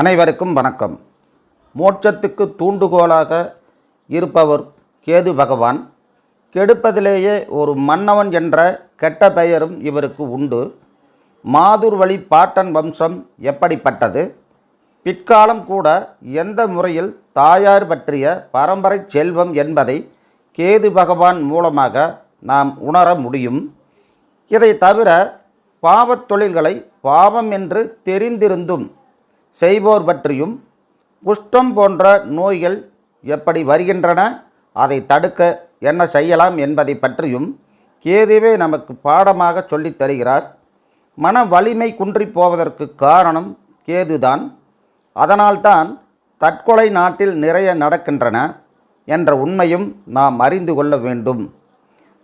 அனைவருக்கும் வணக்கம். மோட்சத்துக்கு தூண்டுகோலாக இருப்பவர் கேது பகவான். கெடுப்பதிலேயே ஒரு மன்னவன் என்ற கெட்ட பெயரும் இவருக்கு உண்டு. மாதுர்வழி பாட்டன் வம்சம் எப்படிப்பட்டது? பிற்காலம் கூட எந்த முறையில் தாயார் பற்றிய பரம்பரை செல்வம் என்பதை கேது பகவான் மூலமாக நாம் உணர முடியும். இதை தவிர பாவத் தொழில்களை பாவம் என்று தெரிந்திருந்தும் செய்வோர் பற்றியும் குஷ்டம் போன்ற நோய்கள் எப்படி வருகின்றன அதை தடுக்க என்ன செய்யலாம் என்பதை பற்றியும் கேதுவே நமக்கு பாடமாக சொல்லித் தருகிறார். மன வலிமை குன்றி போவதற்கு காரணம் கேதுதான். அதனால்தான் தற்கொலை நாட்டில் நிறைய நடக்கின்றன என்ற உண்மையும் நாம் அறிந்து கொள்ள வேண்டும்.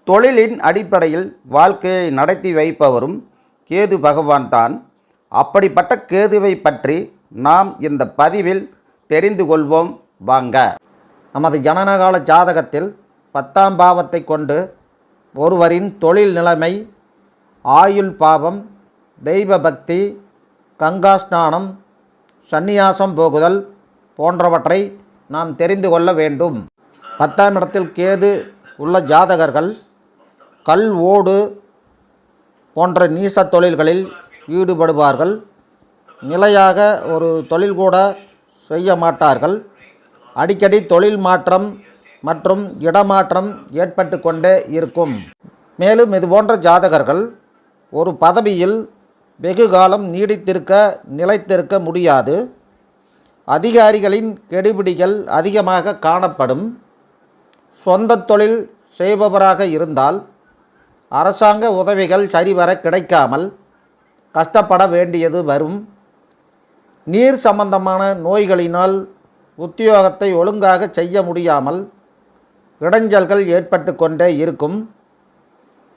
தொழிலின் அடிப்படையில் வாழ்க்கையை நடத்தி வைப்பவரும் கேது பகவான் தான் அப்படிப்பட்ட கேதுவை பற்றி நாம் இந்த பதிவில் தெரிந்து கொள்வோம். வாங்க. நமது ஜனனகால ஜாதகத்தில் பத்தாம் பாவத்தை கொண்டு ஒருவரின் தொழில் நிலைமை ஆயுள் பாவம் தெய்வ பக்தி கங்கா ஸ்நானம் சந்நியாசம் போகுதல் போன்றவற்றை நாம் தெரிந்து கொள்ள வேண்டும். பத்தாம் இடத்தில் கேது உள்ள ஜாதகர்கள் கல் ஓடு போன்ற நீச தொழில்களில் ஈடுபடுவார்கள். நிலையாக ஒரு தொழில் கூட செய்ய மாட்டார்கள். அடிக்கடி தொழில் மாற்றம் மற்றும் இடமாற்றம் ஏற்பட்டு கொண்டே இருக்கும். மேலும் இதுபோன்ற ஜாதகர்கள் ஒரு பதவியில் வெகு காலம் நீடித்திருக்க நிலைத்திருக்க முடியாது. அதிகாரிகளின் கெடுபிடிகள் அதிகமாக காணப்படும். சொந்த தொழில் செய்பவராக இருந்தால் அரசாங்க உதவிகள் சரிவர கிடைக்காமல் கஷ்டப்பட வேண்டியது வரும். நீர் சம்பந்தமான நோய்களினால் உத்தியோகத்தை ஒழுங்காக செய்ய முடியாமல் இடைஞ்சல்கள் ஏற்பட்டு கொண்டே இருக்கும்.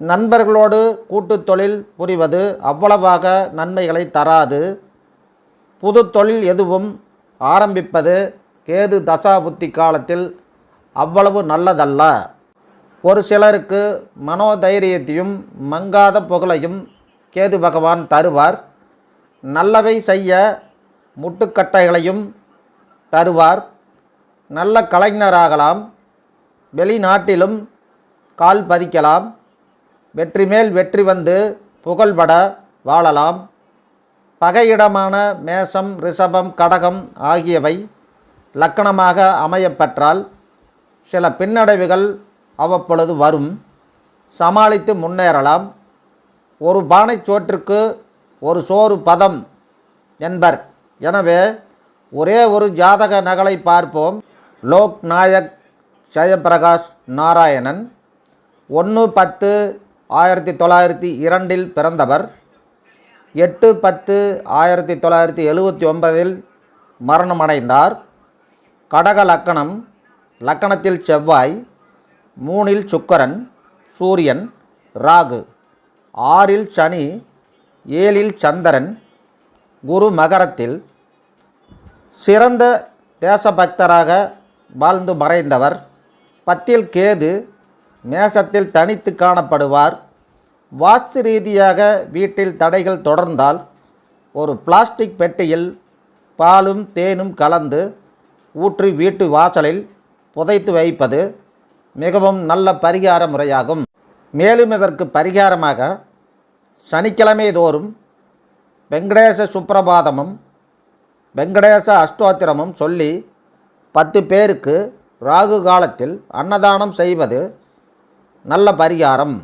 நண்பர்களோடு கூட்டு தொழில் புரிவது அவ்வளவாக நன்மைகளை தராது. புது தொழில் எதுவும் ஆரம்பிப்பது கேது தசா புத்தி காலத்தில் அவ்வளவு நல்லதல்ல. ஒரு சிலருக்கு மனோதைரியத்தையும் மங்காத புகழையும் கேது பகவான் தருவார். நல்லவை செய்ய முட்டுக்கட்டைகளையும் தருவார். நல்ல கலைஞராகலாம். வெளிநாட்டிலும் கால் பதிக்கலாம். வெற்றி மேல் வெற்றி வந்து புகழ்பட வாழலாம். பகையிடமான மேஷம் ரிஷபம் கடகம் ஆகியவை லக்கணமாக அமையப்பெற்றால் சில பின்னடைவுகள் அவ்வப்பொழுது வரும். சமாளித்து முன்னேறலாம். ஒரு பானை சோற்றுக்கு ஒரு சோறு பதம் என்பர். எனவே ஒரே ஒரு ஜாதக நகலை பார்ப்போம். லோக் நாயக் ஜெயபிரகாஷ் நாராயணன் ஒன்று பத்து ஆயிரத்தி தொள்ளாயிரத்தி இரண்டில் பிறந்தவர் எட்டு பத்து ஆயிரத்தி தொள்ளாயிரத்தி எழுபத்தி ஒன்பதில் மரணமடைந்தார். கடக லக்கணம் லக்கணத்தில் செவ்வாய் மூணில் சுக்கரன் சூரியன் ராகு. ஆறில் சனி ஏழில் சந்திரன் குரு மகரத்தில் சிறந்த தேசபக்தராக வாழ்ந்து மறைந்தவர். பத்தில் கேது மேசத்தில் தனித்து காணப்படுவார். வாஸ்து ரீதியாக வீட்டில் தடைகள் தொடர்ந்தால் ஒரு பிளாஸ்டிக் பெட்டியில் பாலும் தேனும் கலந்து ஊற்றி வீட்டு வாசலில் புதைத்து வைப்பது மிகவும் நல்ல பரிகார முறையாகும். மேலும் இதற்கு பரிகாரமாக சனிக்கிழமை தோறும் வெங்கடேச சுப்பிரபாதமும் வெங்கடேச அஷ்டோத்திரமும் சொல்லி பத்து பேருக்கு ராகு காலத்தில் அன்னதானம் செய்வது நல்ல பரிகாரம்.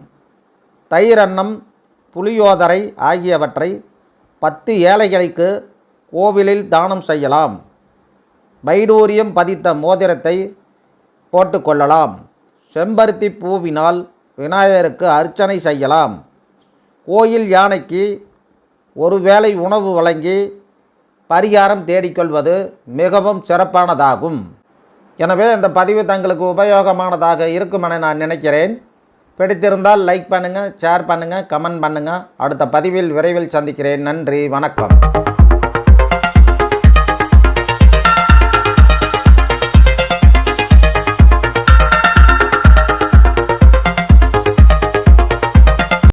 தயிர் அன்னம் புளியோதரை ஆகியவற்றை பத்து ஏழைகளுக்கு கோவிலில் தானம் செய்யலாம். வைடூரியம் பதித்த மோதிரத்தை போட்டுக்கொள்ளலாம் செம்பருத்தி பூவினால் விநாயகருக்கு அர்ச்சனை செய்யலாம். கோயில் யானைக்கு ஒரு வேளை உணவு வழங்கி பரிகாரம் தேடிக்கொள்வது மிகவும் சிறப்பானதாகும். எனவே இந்த பதிவு தங்களுக்கு உபயோகமானதாக இருக்கும் என நான் நினைக்கிறேன். பிடித்திருந்தால் லைக் பண்ணுங்கள் ஷேர் பண்ணுங்கள் கமெண்ட் பண்ணுங்கள் அடுத்த பதிவில் விரைவில் சந்திக்கிறேன். நன்றி வணக்கம்.